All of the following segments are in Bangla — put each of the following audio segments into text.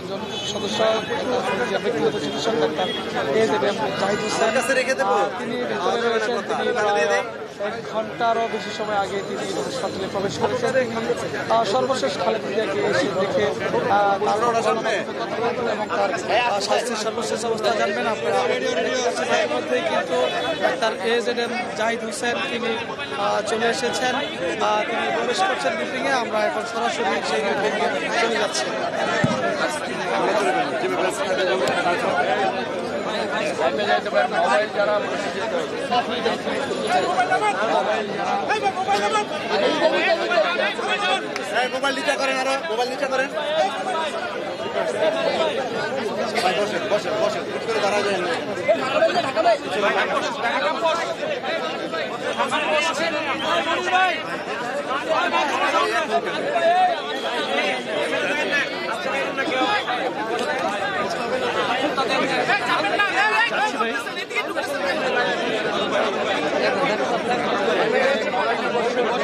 কয়েকজন সদস্য যে ব্যক্তিগত চিকিৎসক ডাক্তার এজেডএম জাহিদ হোসেন তিনি ভেতরে রয়েছেন তিনি এক ঘন্টারও বেশি সময় আগে তিনি হাসপাতালে প্রবেশ করেছেন। সর্বশেষ খালেদ জিয়াকে এসে দেখে এবং তার স্বাস্থ্যের সর্বশেষ অবস্থা জানবেন। আপনারা এর কিন্তু ডাক্তার এজেডএম জাহিদ হোসেন তিনি চলে এসেছেন। তিনি প্রবেশ করছেন মিটিংয়ে আমরা এখন সরাসরি সেই মিটিংয়ে চলে যাচ্ছি। মোবাইল নিচা করেন আরও মোবাইল নিচা করেন বসেন বসেন বসেন হুট করে দাঁড়া যায় না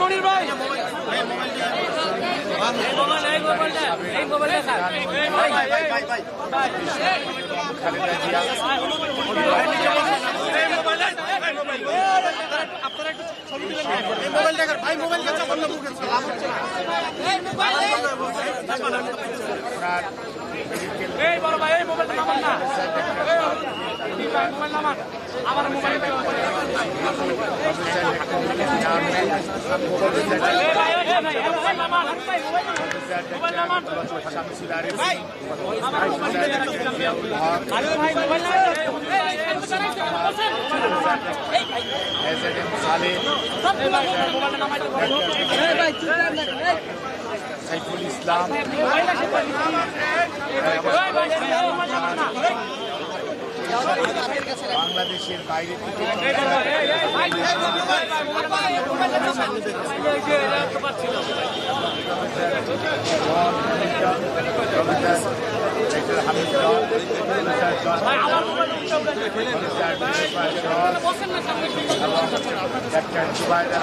মনির ভাই। এই বড় ভাই এই মোবাইলটা নামান না এই ভাই, মোবাইল নামান মোবাইল এই ভাই এই ভাই, এই ভাই নামান ভাই মোবাইল মোবাইল ভাই মোবাইল আরে ভাই মোবাইল নামান এই এই। বসেন এই ভাই সব মোবাইলটা এই ভাই সাইফুল ইসলাম মোবাইল আছে এই ভাই মোবাইল নামান না বাংলাদেশের বাইরে থেকে ডাক্তার জুবাইদা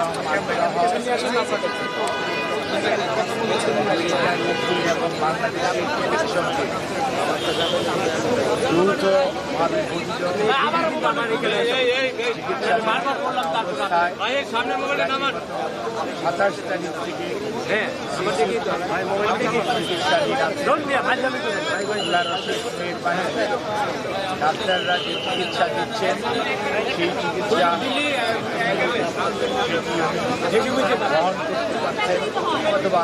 এবং বাংলাদেশের হ্যাঁ ডাক্তাররা যে চিকিৎসা দিচ্ছেন সেই চিকিৎসা গ্রহণ করতে পারছেন অথবা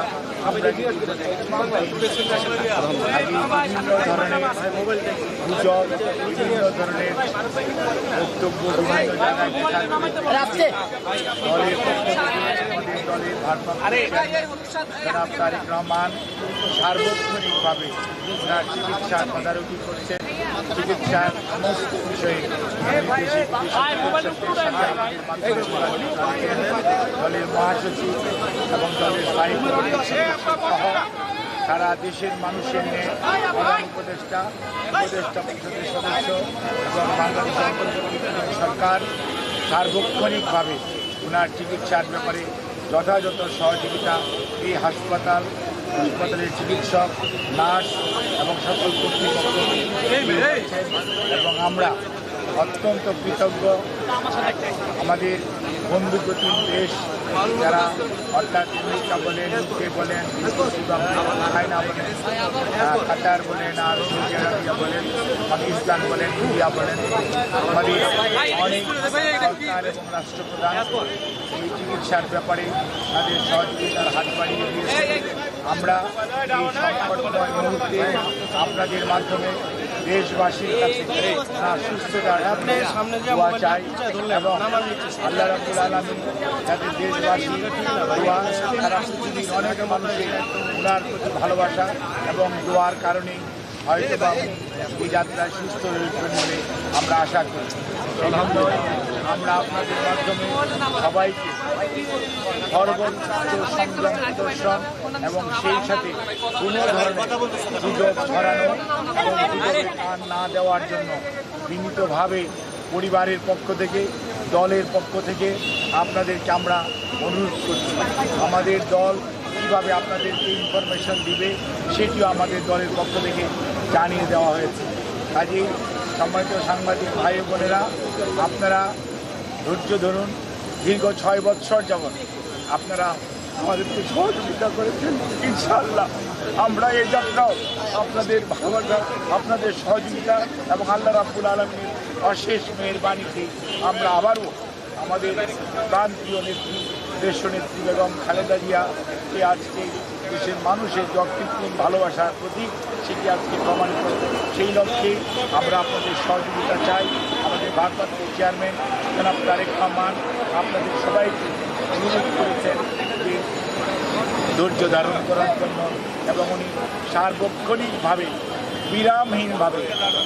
তারেক রহমান সার্বক্ষণিকভাবে ওনার চিকিৎসা তদারকি করছেন চিকিৎসার সমস্ত বিষয়ে। দলের মহাসচিব এবং দলের সারা দেশের মানুষের নিয়ে প্রধান উপদেষ্টা উপদেষ্টা পরিষদের সদস্য এবং বাংলাদেশ সরকার সার্বক্ষণিকভাবে ওনার চিকিৎসার ব্যাপারে যথাযথ সহযোগিতা এই হাসপাতাল, হাসপাতালের চিকিৎসক, নার্স এবং সকল কর্তৃপক্ষ এবং আমরা অত্যন্ত কৃতজ্ঞ। আমাদের বন্ধু প্রতিম দেশ, যারা অর্থাৎ আমেরিকা বলেন ইউকে বলেন চায়না বলেন কাতার বলেন আর সৌদি আরবিয়া বলেন, পাকিস্তান বলেন, ইন্ডিয়া বলেন, আমাদের অনেক সরকার এবং রাষ্ট্রপ্রধান এই চিকিৎসার ব্যাপারে তাদের সহযোগিতার হাত বাড়িয়ে দিয়েছে আমরা এই মুহূর্তে আপনাদের মাধ্যমে দেশবাসীর কাছে সুস্থতার জন্য দোয়া চাই এবং আল্লাহ রাবুল আলমী যাতে দেশবাসী দোয়া অনেক মানুষের ওনার প্রতি ভালোবাসা এবং দোয়ার কারণে হয়তো বা এই যাত্রায় সুস্থ রয়েছেন বলে আমরা আশা করি। আমরা আপনাদের মাধ্যমে সবাইকে প্রদর্শন এবং সেই সাথে কোনো ধরনের ছড়ানো এবং না দেওয়ার জন্য বিনীতভাবে পরিবারের পক্ষ থেকে, দলের পক্ষ থেকে আপনাদেরকে আমরা অনুরোধ করছি। আমাদের দল কীভাবে আপনাদেরকে ইনফরমেশন দিবে সেটিও আমাদের দলের পক্ষ থেকে জানিয়ে দেওয়া হয়েছে। কাজেই সম্মানিত সাংবাদিক ভাই বোনেরা, আপনারা ধৈর্য ধরুন দীর্ঘ ছয় বৎসর যাবৎ আপনারা আমাদেরকে সহযোগিতা করেছেন। ইনশাআল্লাহ আমরা এই যাত্রাও আপনাদের ভালোবাসা, আপনাদের সহযোগিতা এবং আল্লাহ রাব্বুল আলমীর অশেষ মেহরবানিতে আমরা আবারও আমাদের প্রান্তীয় নেত্রী দেশ নেত্রী বেগম খালেদা জিয়া কে আজকে দেশের মানুষের যে অকৃত্রিম ভালোবাসার প্রতীক, সেটি আজকে প্রমাণিত। সেই লক্ষ্যে আমরা আপনাদের সহযোগিতা চাই। আমাদের ভারপ্রাপ্ত চেয়ারম্যান জনাব তারেক রহমান, আপনাদের সবাইকে অনুরোধ করেছেন যে ধৈর্য ধারণ করার জন্য এবং উনি সার্বক্ষণিকভাবে, বিরামহীনভাবে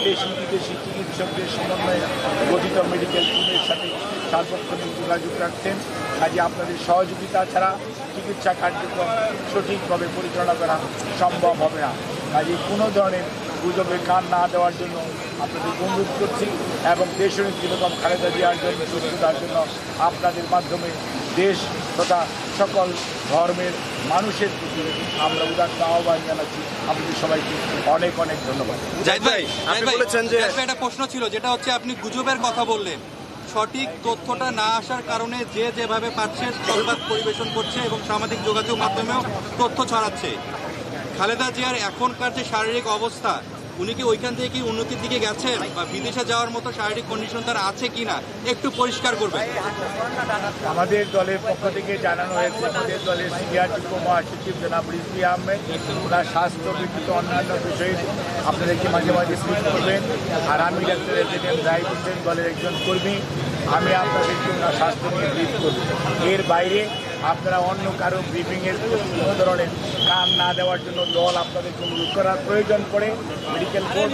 দেশি বিদেশি চিকিৎসকদের সমন্বয়ে গঠিত মেডিকেল টিমের সাথে সার্বক্ষণিক যোগাযোগ রাখছেন। কাজে আপনাদের সহযোগিতা ছাড়া চিকিৎসা কার্যক্রম সঠিকভাবে পরিচালনা করা সম্ভব হবে না। কাজে কোনো ধরনের গুজবে কান না দেওয়ার জন্য আপনাদের অনুরোধ করছি এবং দেশনেত্রী বেগম খালেদা জিয়ার জন্য সুস্থতার জন্য আপনাদের মাধ্যমে দেশ তথা সকল ধর্মের মানুষের প্রতি আমরা উদাত্ত আহ্বান জানাচ্ছি। আপনাদের সবাইকে অনেক অনেক ধন্যবাদ। জাহিদ ভাই আপনি ভাই, বলেছেন যে- একটা প্রশ্ন ছিল যেটা হচ্ছে আপনি গুজবের কথা বললেন। সঠিক তথ্যটা না আসার কারণে যে যেভাবে পাচ্ছে সংবাদ পরিবেশন করছে এবং সামাজিক যোগাযোগ মাধ্যমেও তথ্য ছড়াচ্ছে। খালেদা জিয়ার এখনকার যে শারীরিক অবস্থা উনি কি ওইখান থেকে কি উন্নতির দিকে গেছেন? বা বিদেশে যাওয়ার মতো শারীরিক কন্ডিশন তার আছে কিনা? একটু পরিষ্কার করবেন। আমাদের দলের পক্ষ থেকে জানানো হয়েছে, আমাদের দলের সিনিয়র যুগ্ম মহাসচিব জনাব রিজভি আহমেদ, ওনার স্বাস্থ্য ব্যতীত অন্যান্য বিষয়ে আপনাদেরকে মাঝে মাঝে ব্রিফ করবেন। আর আমি ডাক্তার এম রাইট হোসেন দলের একজন কর্মী, আমি আপনাদেরকে ওনার স্বাস্থ্য নিয়ে ব্রিফ করব। এর বাইরে আপনারা অন্য কারও ব্রিফিংয়ের কোনো ধরনের কান না দেওয়ার জন্য দল আপনাদের অনুরোধ করার প্রয়োজন পড়ে। Medical board